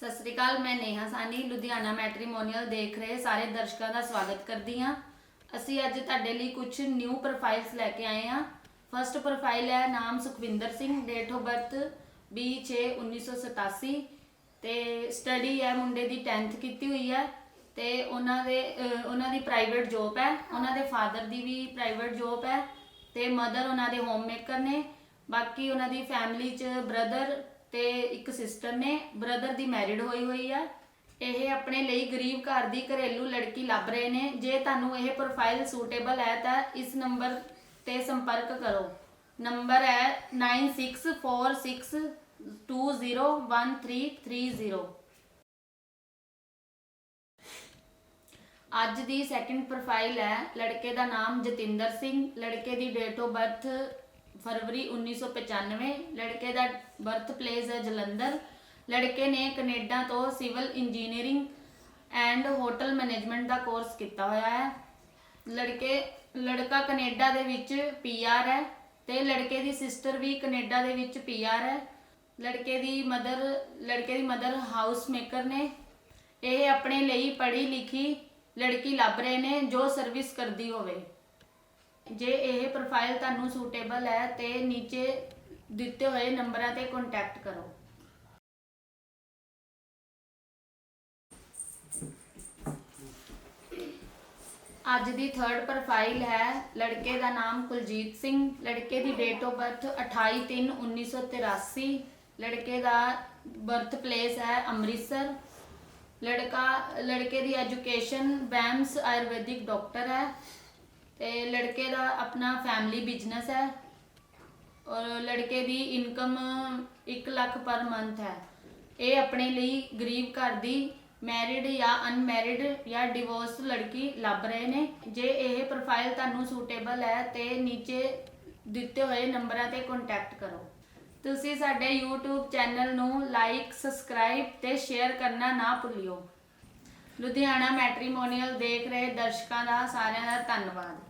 ਸਤਿ ਸ੍ਰੀ ਅਕਾਲ, ਮੈਂ ਨੇਹਾ ਸਾਨੀ ਲੁਧਿਆਣਾ ਮੈਟਰੀਮੋਨੀਅਲ ਦੇਖ ਰਹੇ ਸਾਰੇ ਦਰਸ਼ਕਾਂ ਦਾ ਸਵਾਗਤ ਕਰਦੀ ਹਾਂ। ਅਸੀਂ ਅੱਜ ਤੁਹਾਡੇ ਲਈ ਕੁਝ ਨਿਊ ਪ੍ਰੋਫਾਈਲਸ ਲੈ ਕੇ ਆਏ ਹਾਂ। ਫਰਸਟ ਪ੍ਰੋਫਾਈਲ ਹੈ ਨਾਮ Sukhwinder Singh date of birth 20/6/1987 ਤੇ ਸਟੱਡੀ ਹੈ ਮੁੰਡੇ ਦੀ 10th ਕੀਤੀ ਹੋਈ ਹੈ ਤੇ ਉਹਨਾਂ ਦੇ ਉਹਨਾਂ ਦੀ ਪ੍ਰਾਈਵੇਟ ਜੌਬ ਹੈ, ਉਹਨਾਂ ਦੇ ਫਾਦਰ ਦੀ ਵੀ ਪ੍ਰਾਈਵੇਟ ਜੌਬ ਹੈ ਤੇ ਮਦਰ ਉਹਨਾਂ ਦੇ ਹੋਮ ਮੇਕਰ ਨੇ, ਬਾਕੀ ਉਹਨਾਂ ਦੀ ਫੈਮਿਲੀ ਚ ਬ੍ਰਦਰ ਤੇ ਇੱਕ ਸਿਸਟਰ ਨੇ ਬ੍ਰਦਰ ਦੀ ਮੈਰਿਡ ਹੋਈ ਹੋਈ ਆ। ਇਹ ਆਪਣੇ ਲਈ ਗਰੀਬ ਘਰ ਦੀ ਘਰੇਲੂ ਲੜਕੀ ਲੱਭ ਰਹੇ ਨੇ। ਜੇ ਤੁਹਾਨੂੰ ਇਹ ਪ੍ਰੋਫਾਈਲ ਸੂਟੇਬਲ ਹੈ ਤਾਂ ਇਸ ਨੰਬਰ ਤੇ ਸੰਪਰਕ ਕਰੋ। ਨੰਬਰ ਹੈ 9646201330 ਅੱਜ ਦੀ ਸੈਕਿੰਡ ਪ੍ਰੋਫਾਈਲ ਹੈ, ਲੜਕੇ ਦਾ ਨਾਮ ਜਤਿੰਦਰ ਸਿੰਘ। ਲੜਕੇ ਦੀ ਡੇਟ ਆਫ ਬਰਥ ਫਰਵਰੀ 1995 ਲੜਕੇ ਦਾ ਬਰਥ ਪਲੇਸ ਹੈ ਜਲੰਧਰ। ਲੜਕੇ ਨੇ ਕੈਨੇਡਾ ਤੋਂ civil engineering and hotel management the course ਕੀਤਾ ਹੋਇਆ ਹੈ। ਲੜਕੇ, ਲੜਕਾ ਕੈਨੇਡਾ ਦੇ ਵਿੱਚ ਪੀਆਰ ਹੈ ਤੇ ਲੜਕੇ ਦੀ ਸਿਸਟਰ ਵੀ ਕੈਨੇਡਾ ਦੇ ਵਿੱਚ ਪੀਆਰ ਹੈ। ਲੜਕੇ ਦੀ ਮਦਰ ਲੜਕੇ ਦੀ ਮਦਰ ਹਾਊਸ ਮੇਕਰ ਨੇ। ਇਹ ਆਪਣੇ ਲਈ ਪੜ੍ਹੀ ਲਿਖੀ ਲੜਕੀ ਲੱਭ ਰਹੇ ਨੇ ਜੋ ਸਰਵਿਸ ਕਰਦੀ ਹੋਵੇ। ਜੇ ਇਹ ਪ੍ਰੋਫਾਈਲ ਤੁਹਾਨੂੰ ਸੂਟੇਬਲ ਹੈ, ਤੇ ਨੀਚੇ ਦਿੱਤੇ ਹੋਏ ਨੰਬਰਾਂ ਤੇ ਕੰਟੈਕਟ ਕਰੋ। ਅੱਜ ਦੀ ਥਰਡ ਪ੍ਰੋਫਾਈਲ ਹੈ, ਲੜਕੇ ਦਾ ਨਾਮ ਕੁਲਜੀਤ ਸਿੰਘ, ਲੜਕੇ ਦੀ ਡੇਟ ਆਫ ਬਰਥ 28/3/1983 ਲੜਕੇ ਦਾ ਬਰਥ ਪਲੇਸ ਹੈ ਅੰਮ੍ਰਿਤਸਰ, ਲੜਕਾ, ਲੜਕੇ ਦੀ ਐਜੂਕੇਸ਼ਨ ਬੈਮਸ ਆਯੁਰਵੈਦਿਕ ਡਾਕਟਰ ਹੈ। ਤੇ ਲੜਕੇ ਦਾ ਆਪਣਾ ਫੈਮਿਲੀ ਬਿਜ਼ਨਸ ਹੈ ਔਰ ਲੜਕੇ ਦੀ ਇਨਕਮ 1 ਲੱਖ ਪਰ ਮੰਥ ਹੈ। ਇਹ ਆਪਣੇ ਲਈ ਗਰੀਬ ਘਰ ਦੀ ਮੈਰਿਡ ਜਾਂ ਅਨਮੈਰਿਡ ਜਾਂ ਡਿਵੋਰਸ ਲੜਕੀ ਲੱਭ ਰਹੇ ਨੇ। ਜੇ ਇਹ ਪ੍ਰੋਫਾਈਲ ਤੁਹਾਨੂੰ ਸੂਟੇਬਲ ਹੈ ਤੇ ਨੀਚੇ ਦਿੱਤੇ ਹੋਏ ਨੰਬਰਾਂ ਤੇ ਕੰਟੈਕਟ ਕਰੋ। ਤੁਸੀਂ ਸਾਡੇ YouTube ਚੈਨਲ ਨੂੰ ਲਾਈਕ ਸਬਸਕ੍ਰਾਈਬ ਤੇ ਸ਼ੇਅਰ ਕਰਨਾ ਨਾ ਭੁੱਲਿਓ। ਲੁਧਿਆਣਾ ਮੈਟਰੀਮੋਨੀਅਲ ਦੇਖ ਰਹੇ ਦਰਸ਼ਕਾਂ ਦਾ ਸਾਰਿਆਂ ਦਾ ਧੰਨਵਾਦ।